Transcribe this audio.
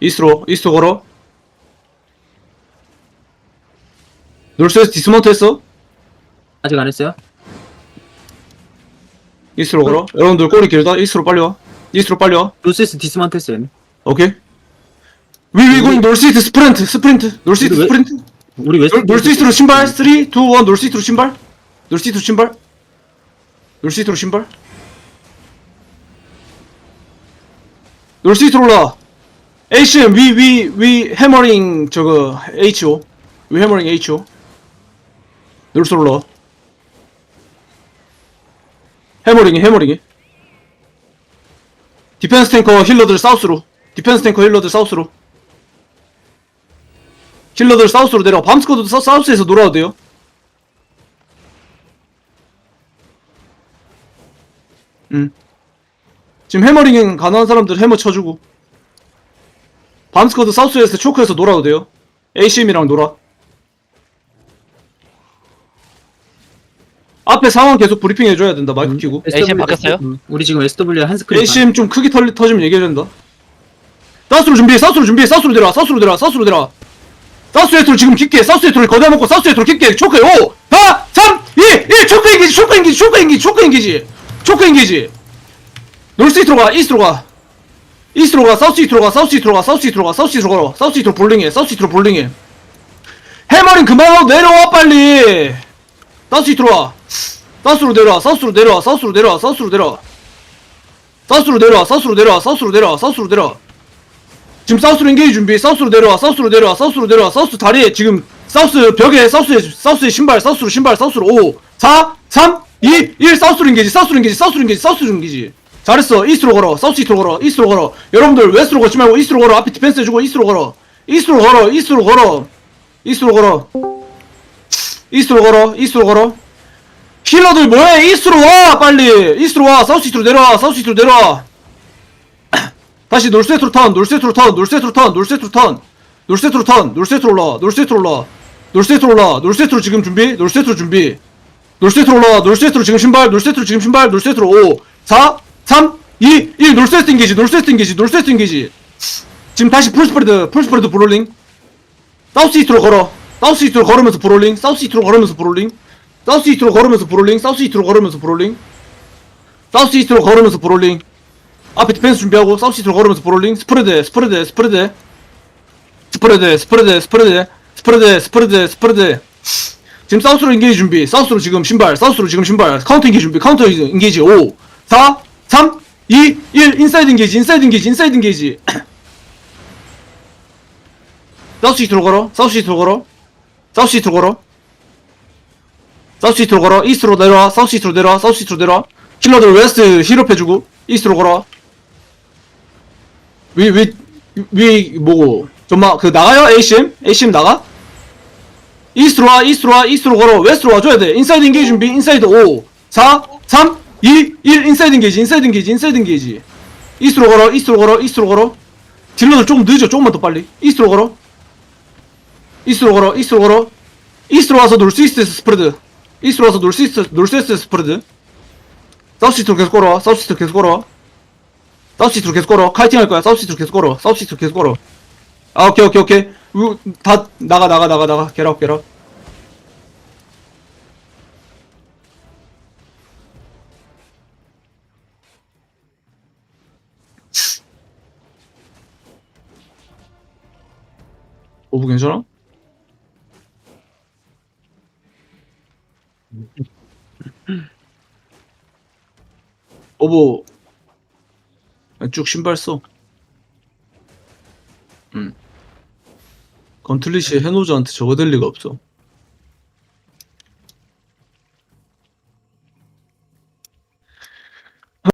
이스트로 이스트 걸어. 놀스에서 디스먼트 했어? 아직 안 했어요? 이스트로 걸어. 여러분들 꼬리 길다. 이스트로 빨리 와. 이스트로 빨리 와. 로세스 디스만트 했어요. 얘네. 오케이. 위위 고잉 놀스이스트 스프린트 스프린트. 우리 왜- 스프린트. 우리 웨스트 놀- 놀스이스트로 신발. 3 2 1 놀스이스트로 신발. 놀스이스트로 신발. 놀스이스트로 신발. 놀스이스트로 올라 HM 위위 위 해머링 저거 HO 위 해머링 HO 올라 해머링이 해머링이 디펜스 탱커 힐러들 사우스로. 디펜스 탱커 힐러들 사우스로. 힐러들 사우스로 내려와. 밤스쿼드도 사, 사우스에서 놀아도 돼요. 음. 지금 해머링 가능한 사람들 해머 쳐주고 밤스쿼드 사우스에서 초크에서 놀아도 돼요 ACM이랑 놀아 앞에 상황 계속 브리핑 해줘야 된다 마이크 키고 ACM 바뀌었어요? 음, 우리 지금 SW 한 스크린. ACM 좀 크게 털, 터지면 얘기해야 된다. 사우스로 준비해, 사우스로 준비해, 사우스로 내려와, 사우스로 내려와, 사우스로 내려와. 사우스 에트로 지금 깊게, 사우스 에트로 거대 먹고, 사우스 에트로 깊게, 초크, 5, 4, 3, 2, 1, 초크 인기지, 초크 인기지, 초크 인기지, 초크 인기지, 초크 인기지. 놀스 이트로 가, 이스트로 가. 이스트로 가, 사우스 이트로 가, 사우스 이트로 가, 사우스 이트로 가, 사우스 이트로 걸어. 사우스 이트로 볼링해, 사우스 이트로 볼링해. 해머링 그만하고 내려와, 빨리. 사우스 이트로 와. 사우스로 내려와, 사우스로 내려와, 사우스로 내려와, 사우스로 내려와. 사우스로 내려와 사우스로 내려와 사우스로 내려와 사우스로 내려와 지금 사우스로 인게이 준비 사우스로 내려와 사우스로 내려와 사우스로 내려와 사우스 다리에 지금 사우스 벽에 사우스에 사우스에 신발 사우스로 신발 사우스로 5 4 3 2 1 사우스로 인게지 사우스로 인게지 사우스로 인게지 사우스로 인게지 잘했어 이스트로 걸어 사우스 이스트로 걸어 이스트로 걸어 여러분들 웨스트로 걷지 말고 이스트로 걸어 앞에 디펜스 해주고 이스트로 걸어 이스트로 걸어 이스트로 걸어 이스트로 걸어 이스트로 걸어 이스트로 걸어 힐러들 뭐해 이스트로 와 빨리 이스트로 와 사우스 이스트로 내려와 사우스 이스트로 내려와 다시 놀세트로 턴 놀세트로 턴 놀세트로 턴 놀세트로 턴 놀세트로 턴 놀세트로 올라 놀세트로 올라 놀세트로 올라 놀세트로 지금 준비 놀세트로 준비 놀세트로 올라 놀세트로 지금 신발 놀세트로 지금 신발 놀세트로 5 4 3 2 1 놀세트 인게지 놀세트 인게지 놀세트 인게지 지금 다시 풀스프레드 풀스프레드 브롤링. 사우스 이스트로 걸어. 사우스 이스트로 걸으면서 브롤링. 사우스 이스트로 걸으면서 브롤링. 사우스 이스트로 걸으면서 브롤링. 사우스 이스트로 걸으면서 브롤링. 사우스 이스트로 걸으면서 브롤링. 앞에 디펜스 준비하고 사우스 이스트로 걸으면서 브롤링. 스프레드 스프레드 스프레드. 스프레드 스프레드 스프레드. 스프레드 스프레드 스프레드. 지금 사우스로 인게이지 준비. 사우스로 지금 신발 사우스로 지금 신발. 카운터 인게이지 준비. 카운터 인게이지. 5 4 3 2 1 인사이드 인게이지 인사이드 인게이지 인사이드 인게이지. 사우스 이스트로 걸어 사우스 이스트로 걸어 사우스 이스트로 걸어. 사우스 이스트로 걸어 이스트로 내려와 사우스 이스트로 내려와 사우스 이스트로 내려와. 킬러들 웨스트 힐업 해주고 이스트로 걸어. 위 위 위 뭐고. 좀마 그 나가요? ACM ACM 나가? 이스트로 와 이스트로 와 이스트로 걸어. 웨스트로 와줘야 돼. 인사이드 인게이지 준비. 인사이드 5 4 3 2 1 인사이드 인게이지 인사이드 인게이지 인사이드 인게이지. 이스트로 걸어 이스트로 걸어 이스트로 걸어. 딜러들 조금 늦어 조금만 더 빨리. 이스트로 걸어. 이스트로 걸어 이스트로 걸어. 이스트로 와서 놀 수 있어 스프레드. 이스트로 와서 놀 수 있어 놀수 있어 스프레드. 사우스 이스트로 계속 걸어와 사우스 이스트로 계속 걸어와. 사우스 이스트로 계속 걸어. 카이팅 할 거야. 사우스 이스트로 계속 걸어. 사우스 이스트로 계속 걸어. 아 오케이 오케이 오케이. 우, 다 나가 나가 나가 나가. Get get 오브 괜찮아? 오브 쭉 신발 써. 음. 건틀릿이 해노즈한테 저거 될 리가 없어.